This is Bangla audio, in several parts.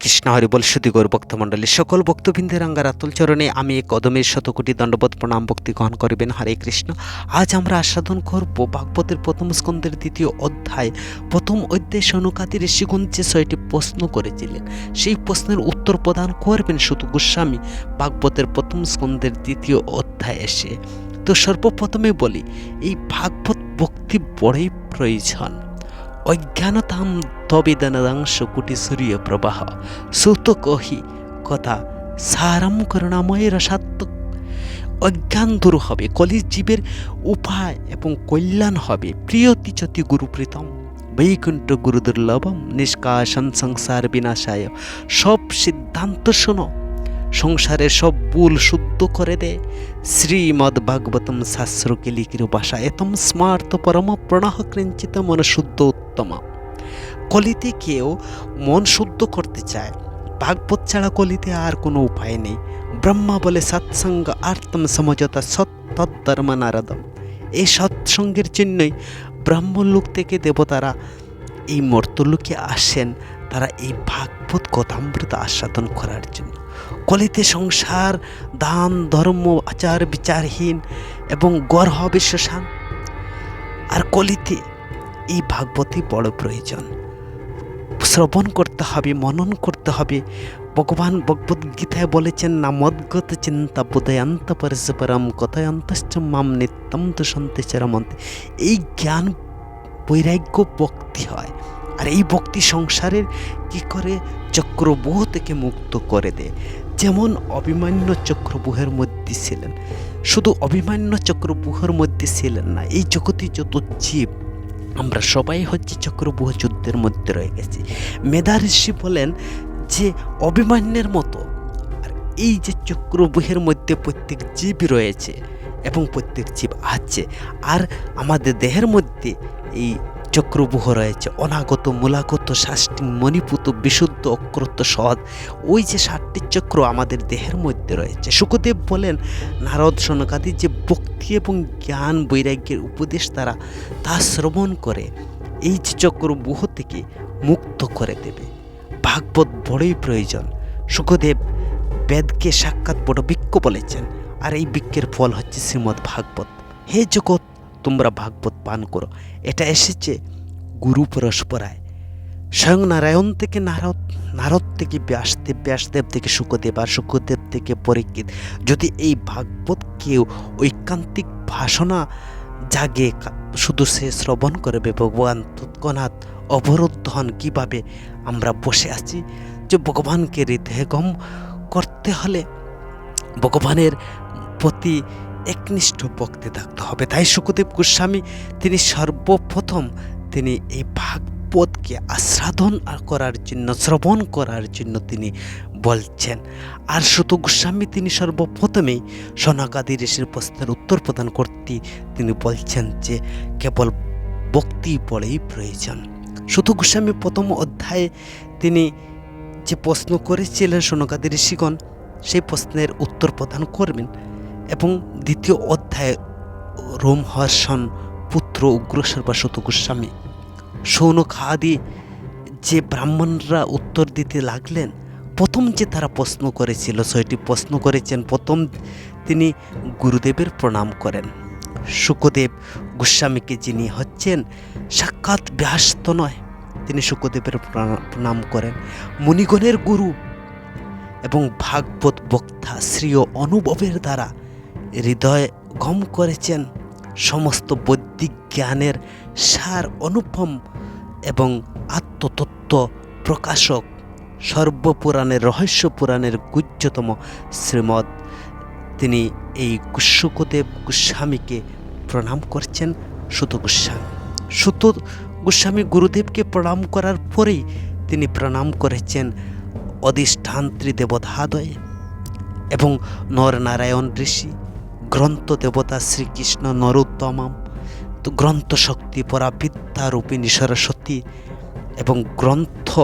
কৃষ্ণ হরি বল সুদিগর ভক্তমণ্ডলী, সকল ভক্তবৃন্দের আঙ্গার আতুল চরণে আমি এক কদমের শতকোটি দণ্ডবোধ প্রণাম, ভক্তি গ্রহণ করিবেন। হরে কৃষ্ণ। আজ আমরা আস্বাদন করব ভাগবতের প্রথম স্কন্ধের দ্বিতীয় অধ্যায়। প্রথম অধ্যায় সনুকাতি ঋষিগণ যে ছয়টি প্রশ্ন করেছিলেন। সেই প্রশ্নের উত্তর প্রদান করবেন শুধু গোস্বামী। ভাগবতের প্রথম স্কন্ধের দ্বিতীয় অধ্যায় এসে। তো সর্বপ্রথমে বলি, এই ভাগবত ভক্তি বড়ই প্রয়োজন। অজ্ঞানতাম তবিদনদাংশ কুটি সূর্য প্রবাহ। সুত কহি, কথা সারাম করুণাময় রসাত্মক। অজ্ঞান দূর হবে কলির জীবের উপায় এবং কল্যাণ হবে। প্রিয়তি চতি গুরুপ্রীতম বৈকুণ্ঠ গুরু দুর্লভম, নিষ্কাশন সংসার বিনাশায়। সব সিদ্ধান্ত শোনো। সংসারের সব ভুল শুদ্ধ করে দে। শ্রীমদ ভাগবতম শাস্ত্র লিখির ভাষা এতম স্মার্ত পরম প্রণাহ ক্রিঞ্চিত মন শুদ্ধ উত্তম। কলিতে কেউ মন শুদ্ধ করতে চায়, ভাগবত ছাড়া কলিতে আর কোনো উপায় নেই। ব্রহ্মা বলে, সৎসঙ্গ আর্তম সমঝোতা সত্তর্ম নারদম। এই সৎসঙ্গের জন্যই ব্রাহ্মণলোক থেকে দেবতারা এই মর্তলোকে আসেন, তারা এই ভাগবত কথামৃত আস্বাদন করার জন্য। কলিতে সংসার, দান, ধর্ম, আচার, বিচারহীন এবং গর্হ বিশ্বাসান আর কলিতে এই ভাগবতই বড় প্রয়োজন। শ্রবণ করতে হবে, মনন করতে হবে। ভগবান ভগবদ গীতায় বলেছেন, না মদ্গত চিন্তা বোধয়ন্ত পরস্পরম কথায়ন্তশ্চ মাম নিত্যন্ত দুষন্তে চরমন্তে। এই জ্ঞান বৈরাগ্য ভক্তি হয়। আর এই ভক্তি সংসারের কি করে চক্রবুহ থেকে মুক্ত করে দেয়? যেমন অভিমান্য চক্রবুহের মধ্যে ছিলেন। শুধু অভিমান্য চক্রবুহের মধ্যে ছিলেন না, এই জগতে যত জীব, আমরা সবাই হচ্ছে চক্রবুহ যুদ্ধের মধ্যে রয়ে গেছি। মেধা ঋষি বলেন যে, অভিমান্যের মতো, আর এই যে চক্রবুহের মধ্যে প্রত্যেক জীব রয়েছে এবং প্রত্যেক জীব আছে, আর আমাদের দেহের মধ্যে এই চক্রবুহ রয়েছে। অনাগত মূলাগত শাষ্টিং মণিপুত বিশুদ্ধ অক্রত সদ ওই যে ষাটটি চক্র আমাদের দেহের মধ্যে রয়েছে। সুখদেব বলেন, নারদ সনকাদি যে ভক্তি এবং জ্ঞান বৈরাগ্যের উপদেশ তারা তা শ্রবণ করে, এই যে চক্রবুহ থেকে মুক্ত করে দেবে। ভাগবত বড়ই প্রয়োজন। সুখদেব বেদকে সাক্ষাৎ বড় বৃক্ষ বলেছেন। আর এই বৃক্ষের ফল হচ্ছে শ্রীমৎ ভাগবত। হে জগৎ তোমরা ভাগবত পান করো এটা এসেছে গুরু পরস্পরায় স্বয়ং নারায়ণ থেকে নারদ নারদ থেকে ব্যাসদেব ব্যাসদেব থেকে সুখদেব আর সুখদেব থেকে পরীক্ষিত যদি এই ভাগবত কেউ ঐকান্তিক ভাষণা জাগে শুধু সে শ্রবণ করবে ভগবান তৎক্ষণাৎ অবরুদ্ধ হন কীভাবে আমরা বসে আছি যে ভগবানকে হৃদয়গম করতে হলে ভগবানের প্রতি একনিষ্ঠ ভক্তি থাকতে হবে। তাই সুখদেব গোস্বামী, তিনি সর্বপ্রথম তিনি এই ভাগবতকে আস্বাদন করার জন্য, শ্রবণ করার জন্য তিনি বলছেন। আর সুত গোস্বামী, তিনি সর্বপ্রথমেই সনাকাদি ঋষির প্রশ্নের উত্তর প্রদান করতে তিনি বলছেন যে, কেবল ভক্তি পড়েই প্রয়োজন। সুত গোস্বামী প্রথম অধ্যায়ে তিনি যে প্রশ্ন করেছিলেন সনকাদি ঋষিগণ, সেই প্রশ্নের উত্তর প্রদান করবেন। এবং দ্বিতীয় অধ্যায়ে রোমহর্ষণ পুত্র উগ্রসর বা শত গোস্বামী সৌনক আদি যে ব্রাহ্মণরা উত্তর দিতে লাগলেন, প্রথম যে তারা প্রশ্ন করেছিল, ছয়টি প্রশ্ন করেছেন, প্রথম তিনি গুরুদেবের প্রণাম করেন। সুখদেব গোস্বামীকে যিনি হচ্ছেন, সাক্ষাৎ ব্যাস্ত নয়, তিনি প্রণা- প্রণাম করেন। মুনিগণের গুরু এবং ভাগবত বক্তা শ্রীয় অনুভবের দ্বারা হৃদয় গম করেছেন সমস্ত বৈদিক জ্ঞানের সার অনুপম এবং আত্মতত্ত্ব প্রকাশক, সর্বপুরাণের রহস্য পুরাণের গুহ্যতম শ্রীমদ তিনি এই সুখদেব গোস্বামীকে প্রণাম করছেন সুত গোস্বামী। সুত গোস্বামী গুরুদেবকে প্রণাম করার পরেই তিনি প্রণাম করেছেন অধিষ্ঠান্ত্রী দেবতাদয় এবং নরনারায়ণ ঋষি। গ্রন্থ দেবতা শ্রীকৃষ্ণ নরোত্তমাম তো গ্রন্থ শক্তি পরা বিদ্যারূপিণী সরস্বতী এবং গ্রন্থ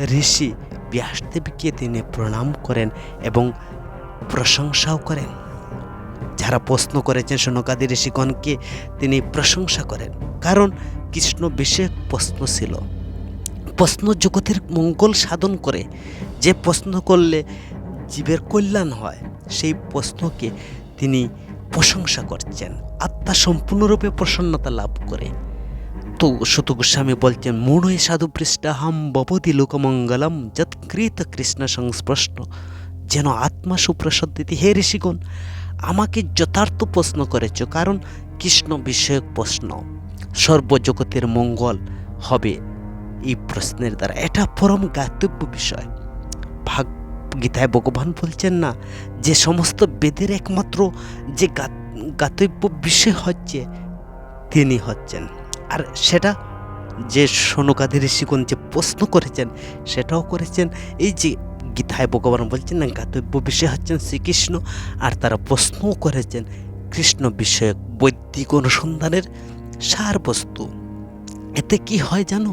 ঋষি ব্যাসদেবীকে তিনি প্রণাম করেন এবং প্রশংসাও করেন। যারা প্রশ্ন করেছেন সনকাদি ঋষিগণকে, তিনি প্রশংসা করেন। কারণ কৃষ্ণ বিশেষ প্রশ্ন ছিল। প্রশ্ন জগতের মঙ্গল সাধন করে যে প্রশ্ন করলে জীবের কল্যাণ হয়, সেই প্রশ্নকে তিনি প্রশংসা করছেন। আত্মা সম্পূর্ণরূপে প্রসন্নতা লাভ করে। তো সুত গোস্বামী বলছেন মূঢ়ই সাধু পৃষ্ঠাহাম ববতি লোকমঙ্গলম যৎকৃত কৃষ্ণ সংস্পৃষ্ট। যেন আত্মা সুপ্রসদ্দিতি হে ঋষিগণ, আমাকে যথার্থ প্রশ্ন করেছ, কারণ কৃষ্ণ বিষয়ক প্রশ্ন। সর্বজগতের মঙ্গল হবে এই প্রশ্নের দ্বারা। এটা পরম গাতব্য বিষয়। ভাগ গীতায় ভগবান বলছেন না, যে সমস্ত বেদের একমাত্র যে গাতব্য বিষয় হচ্ছে, তিনি হচ্ছেন। আর সেটা যে সনকাদি ঋষিগণ যে প্রশ্ন করেছেন, সেটাও করেছেন। এই যে গীতায় ভগবান বলছেন না, গাতব্য বিষয় হচ্ছেন শ্রীকৃষ্ণ, আর তারা প্রশ্নও করেছেন, কৃষ্ণ বিষয়ক বৈদিক অনুসন্ধানের সার বস্তু। এতে কি হয় জানো?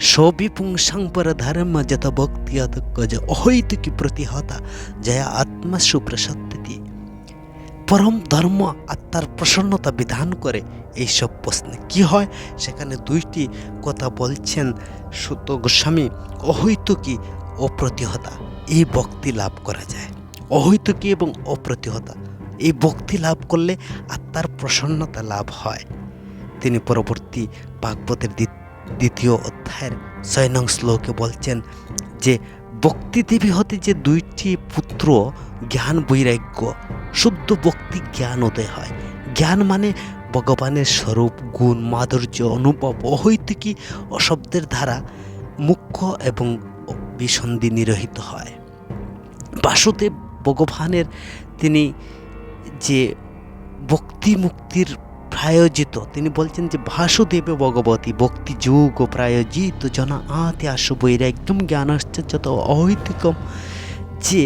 পর ধর্ম যত ভক্তি অতজ্ঞ অহৈতুকি প্রতিহতা জয়া আত্মা সুপ্রসত্যতি পরম ধর্ম আত্মার প্রসন্নতা বিধান করে এইসব প্রশ্নে কি হয় সেখানে দুইটি কথা বলছেন সুত গোস্বামী অহৈতুকি অপ্রতিহতা এই ভক্তি লাভ করা যায় অহৈতুকি এবং অপ্রতিহতা এই ভক্তি লাভ করলে আত্মার প্রসন্নতা লাভ হয় তিনি পরবর্তী ভাগবতের দ্বি- দ্বিতীয় অধ্যায়ের ছয় নং শ্লোকে বলছেন যে, ভক্তিদেবী হতে যে দুইটি পুত্র জ্ঞান বৈরাগ্য, শুদ্ধ ভক্তি জ্ঞান উদয় হয়। জ্ঞান মানে ভগবানের স্বরূপ, গুণ, মাধুর্য, অনুভব, অহৈতুকী ও শব্দের দ্বারা মুখ্য এবং বিসন্ধি নিরহিত হয়। বাসুদেব ভগবানের তিনি যে ভক্তি মুক্তির প্রায়োজিত তিনি বলছেন যে ভাসুদেবে ভগবতী ভক্তি যোগ প্রায়োজিত জনা আতে আসু বৈরাগ্যম জ্ঞানাশ্চর্যত অহৈতিকম যে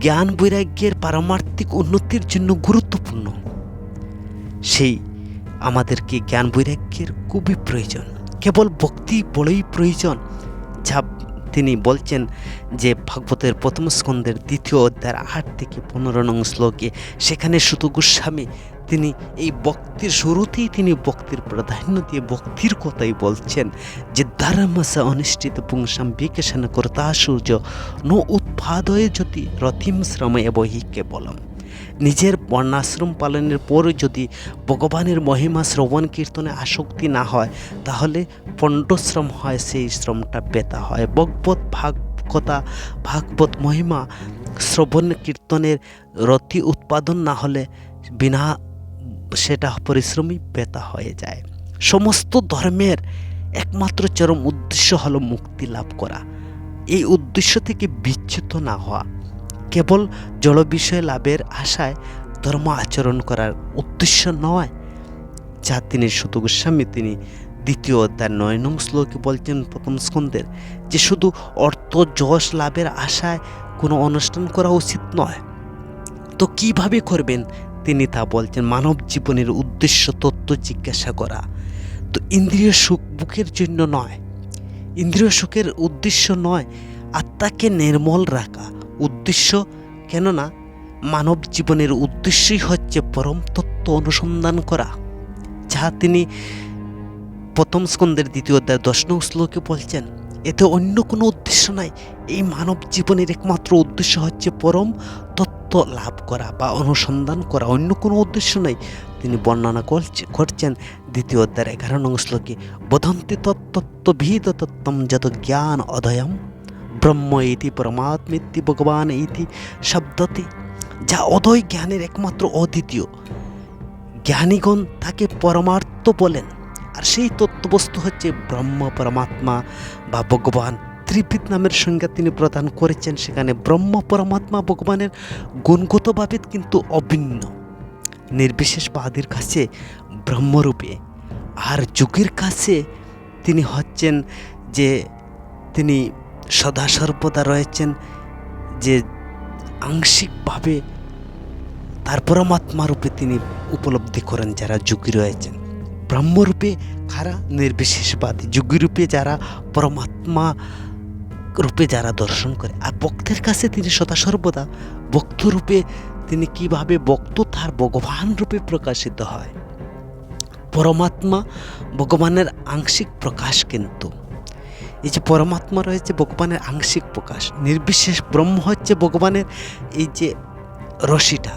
জ্ঞান বৈরাগ্যের পারমার্থিক উন্নতির জন্য গুরুত্বপূর্ণ সেই আমাদেরকে জ্ঞান বৈরাগ্যের খুবই প্রয়োজন কেবল ভক্তি বড়ই প্রয়োজন যা তিনি বলছেন যে ভাগবতের প্রথম স্কন্ধের দ্বিতীয় অধ্যায়ের আট থেকে পনেরো নং শ্লোকে সেখানে শুধু গোস্বামী তিনি এই বক্তির শুরুতেই তিনি বক্তির প্রাধান্য দিয়ে বক্তির কথাই বলছেন যে ধর্মস অনুষ্ঠিত পুংসাম বিকেশন কর্তা সূর্য নো উৎপাদয়ে যদি রথিম শ্রমে বহি কেবলম। নিজের বর্ণাশ্রম পালনের পর যদি ভগবানের মহিমা শ্রবণ কীর্তনে আসক্তি না হয়, তাহলে পণ্ডশ্রম হয় সেই শ্রমটা বেতা হয়। ভগবত ভাগবতা, ভাগবত মহিমা শ্রবণ কীর্তনের রতি উৎপাদন না হলে বিনা সেটা পরিশ্রমই বেতা হয়ে যায়। সমস্ত ধর্মের একমাত্র চরম উদ্দেশ্য হলো মুক্তি লাভ করা। এই উদ্দেশ্য থেকে বিচ্যুত না হওয়া। কেবল জল বিষয় লাভের আশায় ধর্ম আচরণ করার উদ্দেশ্য নয়। যা তিনি শুধু গোস্বামী, তিনি দ্বিতীয় অধ্যায় নয় নং শ্লোকে বলছেন প্রথম স্কন্ধের যে শুধু অর্থ, যশ, লাভের আশায় কোনো অনুষ্ঠান করা উচিত নয়। তো কীভাবে করবেন তিনি তা বলছেন, মানব জীবনের উদ্দেশ্য তত্ত্ব জিজ্ঞাসা করা। তো ইন্দ্রিয় সুখ বুকের জন্য নয়। ইন্দ্রিয় সুখের উদ্দেশ্য নয় আত্মাকে নির্মল রাখা। উদ্দেশ্য কেননা, মানব জীবনের উদ্দেশ্যই হচ্ছে পরম তত্ত্ব অনুসন্ধান করা। যা তিনি প্রথম স্কন্দের দ্বিতীয় অধ্যায় দশ নং শ্লোকে বলছেন, এতে অন্য কোনো উদ্দেশ্য নাই। এই মানব জীবনের একমাত্র উদ্দেশ্য হচ্ছে পরম তত্ত্ব লাভ করা বা অনুসন্ধান করা অন্য কোনো উদ্দেশ্য নাই। তিনি বর্ণনা করছে- করছেন দ্বিতীয় অধ্যায়ের এগারো নং শ্লোকে, বদন্তি তত্ত্ব তত্ত্বম যত জ্ঞান অদয়ম ব্রহ্ম ইতি পরমাত্মিতি ভগবান ইতি শব্দতে। যা অদয় জ্ঞানের একমাত্র অদ্বিতীয়। জ্ঞানীগণ তাকে পরমার্থ বলেন। আর সেই তত্ত্ববস্তু হচ্ছে ব্রহ্ম, পরমাত্মা বা ভগবান। ত্রিবিদ নামের সংজ্ঞা তিনি প্রদান করেছেন। সেখানে ব্রহ্ম, পরমাত্মা, ভগবানের গুণগতভাবে কিন্তু অভিন্ন। নির্বিশেষবাদীর কাছে ব্রহ্মরূপে। আর যুগের কাছে তিনি হচ্ছেন যে তিনি সদা সর্বদা রয়েছেন যে আংশিকভাবে তার পরমাত্মা রূপে তিনি উপলব্ধি করেন যারা যুগী রয়েছেন। ব্রহ্মরূপে খারা নির্বিশেষবাদী? যুগী রূপে যারা পরমাত্মা রূপে যারা দর্শন করে, আর ভক্তের কাছে তিনি সদা সর্বদা ভক্ত রূপে তিনি কীভাবে ভক্ত, তার ভগবান রূপে প্রকাশিত হয়। পরমাত্মা ভগবানের আংশিক প্রকাশ কিন্তু। এই যে পরমাত্মা রয়েছে, ভগবানের আংশিক প্রকাশ। নির্বিশেষ ব্রহ্ম হচ্ছে ভগবানের এই যে রশিটা।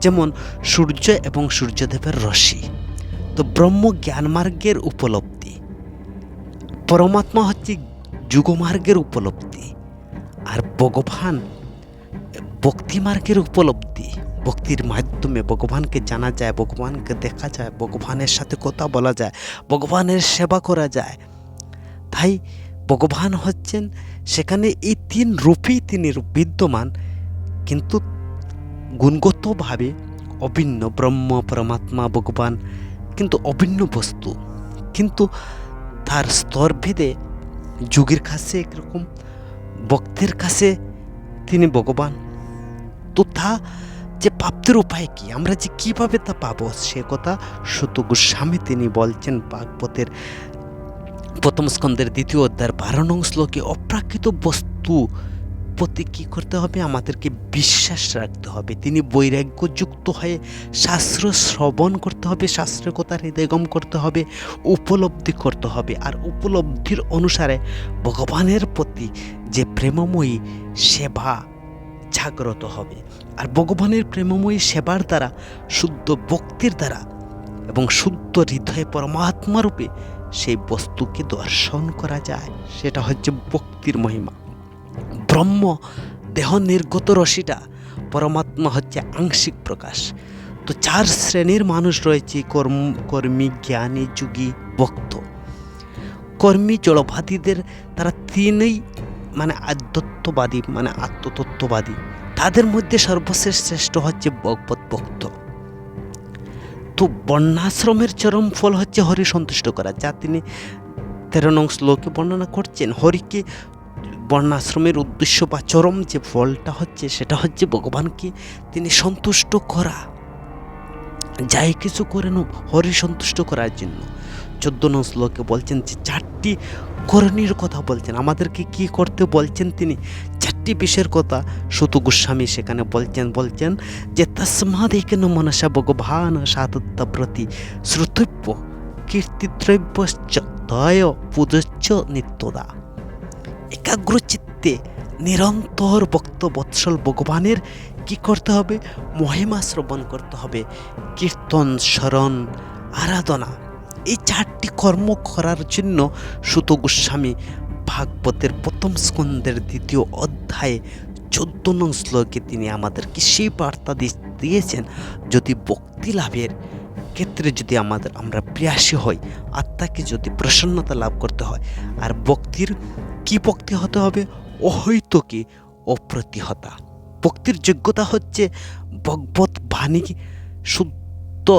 যেমন সূর্য এবং সূর্যদেবের রশি। তো ব্রহ্ম জ্ঞানমার্গের উপলব্ধি। পরমাত্মা হচ্ছে যুগমার্গের উপলব্ধি আর ভগবান, ভক্তিমার্গের উপলব্ধি। ভক্তির মাধ্যমে ভগবানকে জানা যায়, ভগবানকে দেখা যায়, ভগবানের সাথে কথা বলা যায়, ভগবানের সেবা করা যায়। তাই ভগবান হচ্ছেন, সেখানে এই তিন রূপেই তিনি বিদ্যমান, কিন্তু গুণগতভাবে অভিন্ন ব্রহ্ম, পরমাত্মা, ভগবান, কিন্তু অভিন্ন বস্তু। কিন্তু তার স্তরভেদে যুগের কাছে একরকম ভক্তের কাছে তিনি ভগবান। তো তা যে প্রাপ্তির উপায় কি? আমরা যে কীভাবে তা পাবো? সে কথা সুত গোস্বামী তিনি বলছেন ভাগবতের প্রথম স্কন্ধের দ্বিতীয় অধ্যায়ের বারো নং শ্লোকে, অপ্রাকৃত বস্তু প্রতি কী করতে হবে? আমাদেরকে বিশ্বাস রাখতে হবে। তিনি বৈরাগ্যযুক্ত হয়ে শাস্ত্র শ্রবণ করতে হবে শাস্ত্রের কথা হৃদয়গম করতে হবে, উপলব্ধি করতে হবে। আর উপলব্ধির অনুসারে ভগবানের প্রতি যে প্রেমময়ী সেবা জাগ্রত হবে। আর ভগবানের প্রেমময়ী সেবার দ্বারা, শুদ্ধ ভক্তির দ্বারা এবং শুদ্ধ হৃদয়ে পরমাত্মা রূপে সেই বস্তুকে দর্শন করা যায়। সেটা হচ্ছে ভক্তির মহিমা। ব্রহ্ম দেহ নির্গত রশিটা পরমাত্মা হচ্ছে আংশিক প্রকাশ। তো চার শ্রেণির মানুষ রয়েছে কর্ম, কর্মী, জ্ঞানী, যুগী, ভক্ত। কর্মী, জড়বাদীদের তারা তিনই মানে আধ্যাত্মবাদী মানে আত্মতত্ত্ববাদী। তাদের মধ্যে সর্বশেষ শ্রেষ্ঠ হচ্ছে ভগবত ভক্ত। তো বর্ণাশ্রমের চরম ফল হচ্ছে হরি সন্তুষ্ট করা। যা তিনি তেরো নং শ্লোকে বর্ণনা করছেন, হরিকে বর্ণাশ্রমের উদ্দেশ্য বা চরম যে ফলটা হচ্ছে, সেটা হচ্ছে ভগবানকে তিনি সন্তুষ্ট করা। যাই কিছু করেন হরি সন্তুষ্ট করার জন্য। চোদ্দ নং শ্লোকে বলছেন যে, চারটি করণীর কথা বলছেন। আমাদেরকে কি করতে বলছেন তিনি? চারটি বিষয়ের কথা সুত গোস্বামী সেখানে বলছেন বলছেন যে, তস্মাদেকেন মনসা ভগবান সাতত্যাব্রতি শ্রুতব্য কীর্তিদ্রব্য দয় পূজচ্চ নিত্যদা। একাগ্রচিত্তে নিরন্তর ভক্ত বৎসল ভগবানের কি করতে হবে? মহিমা শ্রবণ করতে হবে। কীর্তন স্মরণ আরাধনা এই চারটি কর্ম করার জন্য সুত গোস্বামী ভাগবতের প্রথম স্কন্দের দ্বিতীয় অধ্যায়ে চোদ্দ নং শ্লোকে তিনি আমাদেরকে সেই বার্তা দিয়েছেন, যদি ভক্তি লাভের ক্ষেত্রে যদি আমাদের, আমরা প্রিয়াসী হই, আত্মাকে যদি প্রসন্নতা লাভ করতে হয়, আর ভক্তির কি ভক্তি হতে হবে? অহৈতকে, অপ্রতিহতা। ভক্তির যোগ্যতা হচ্ছে ভগবত বাণী শুদ্ধ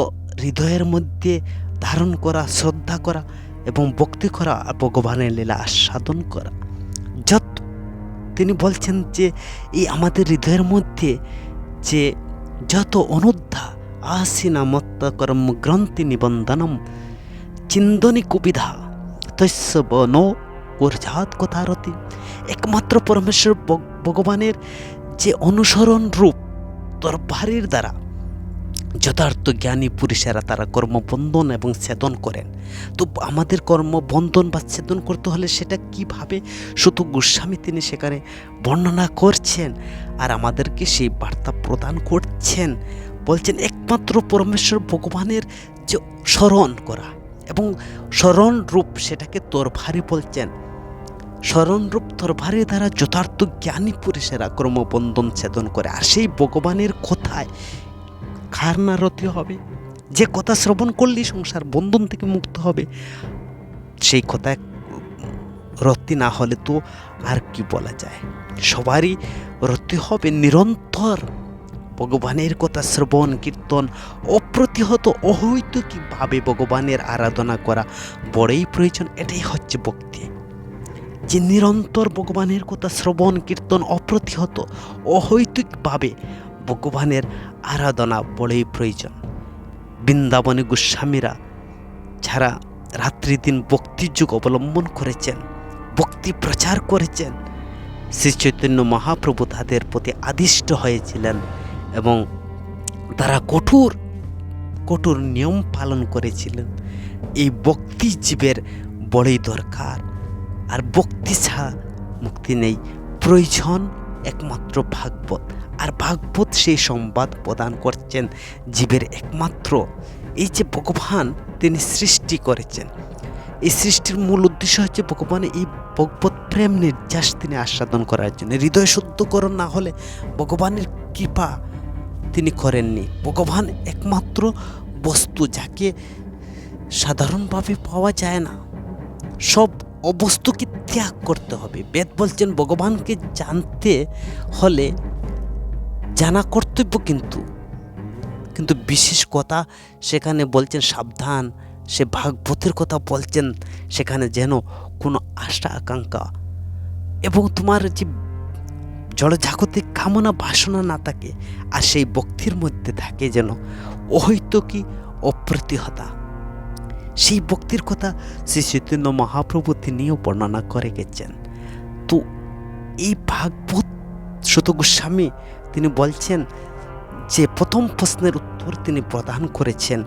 হৃদয়ের মধ্যে ধারণ করা, শ্রদ্ধা করা এবং ভক্তি করা, ভগবানের লীলা আস্বাদন করা। যত তিনি বলছেন যে, এই আমাদের হৃদয়ের মধ্যে যে যত অনুদ্ধা আসিনা মত্ত কর্ম গ্রন্থি নিবন্ধনম চিন্দনী কুবিধা, তস্য বন ঊর্জাত কথারতি একমাত্র পরমেশ্বর ভগবানের যে অনুসরণ রূপ তরবারির দ্বারা যথার্থ জ্ঞানী পুরুষেরা তারা কর্মবন্ধন এবং ছেদন করেন। তো আমাদের কর্মবন্ধন বা ছেদন করতে হলে সেটা কীভাবে? শুধু গোস্বামী তিনি সেখানে বর্ণনা করছেন আর আমাদেরকে সেই বার্তা প্রদান করছেন। বলছেন, একমাত্র পরমেশ্বর ভগবানের যে স্মরণ করা এবং স্মরণ রূপ সেটাকে তরভারি বলছেন। স্মরণরূপ তরভারি দ্বারা যথার্থ জ্ঞানী পুরুষেরা কর্মবন্ধন ছেদন করে। আর সেই ভগবানের কথায় কার না হবে? যে কথা শ্রবণ করলেই সংসার বন্ধন থেকে মুক্ত হবে। সেই কথায় রতি না হলে তো আর কি বলা যায়? সবারই রতি হবে নিরন্তর ভগবানের কথা শ্রবণ, কীর্তন, অপ্রতিহত অহৈতুকীভাবে ভগবানের আরাধনা করা। বড়ই প্রয়োজন, এটাই হচ্ছে ভক্তি। যে নিরন্তর ভগবানের কথা শ্রবণ, কীর্তন অপ্রতিহত, অহৈতুকভাবে ভগবানের আরাধনা বড়ই প্রয়োজন। বৃন্দাবনী গোস্বামীরা যারা রাত্রি দিন ভক্তির যুগ অবলম্বন করেছেন, ভক্তি প্রচার করেছেন, শ্রী চৈতন্য মহাপ্রভু তাদের প্রতি আদিষ্ট হয়েছিলেন এবং তারা কঠোর কঠোর নিয়ম পালন করেছিলেন। এই ভক্তি জীবের বড়ই দরকার। আর ভক্তি ছাড়া মুক্তি নেই। প্রয়োজন একমাত্র ভাগবত। আর ভাগবত সেই সংবাদ প্রদান করছেন জীবের একমাত্র। এই যে ভগবান তিনি সৃষ্টি করেছেন। এই সৃষ্টির মূল উদ্দেশ্য হচ্ছে ভগবান এই ভগবত প্রেম নির্যাস তিনি আস্বাদন করার জন্য। হৃদয় শুদ্ধকরণ না হলে ভগবানের কৃপা তিনি করেননি। ভগবান একমাত্র বস্তু যাকে সাধারণভাবে পাওয়া যায় না। সব অবস্তুকে ত্যাগ করতে হবে। বেদ বলছেন, ভগবানকে জানতে হলে জানা কর্তব্য কিন্তু। কিন্তু বিশেষ কথা সেখানে বলছেন, সাবধান, সে ভাগবতের কথা বলছেন, সেখানে যেন কোনো আশা, আকাঙ্ক্ষা এবং তোমার যে জড়জাগতিক কামনা, বাসনা না থাকে, আর সেই ভক্তির মধ্যে থাকে যেন অহৈতুকী অপ্রতিহতা। সেই ভক্তির কথা শ্রী চৈতন্য মহাপ্রভু তিনিও বর্ণনা করে গেছেন। তো এই ভাগবত শত গোস্বামী তিনি বলছেন যে প্রথম প্রশ্নের উত্তর তিনি প্রদান করেছেন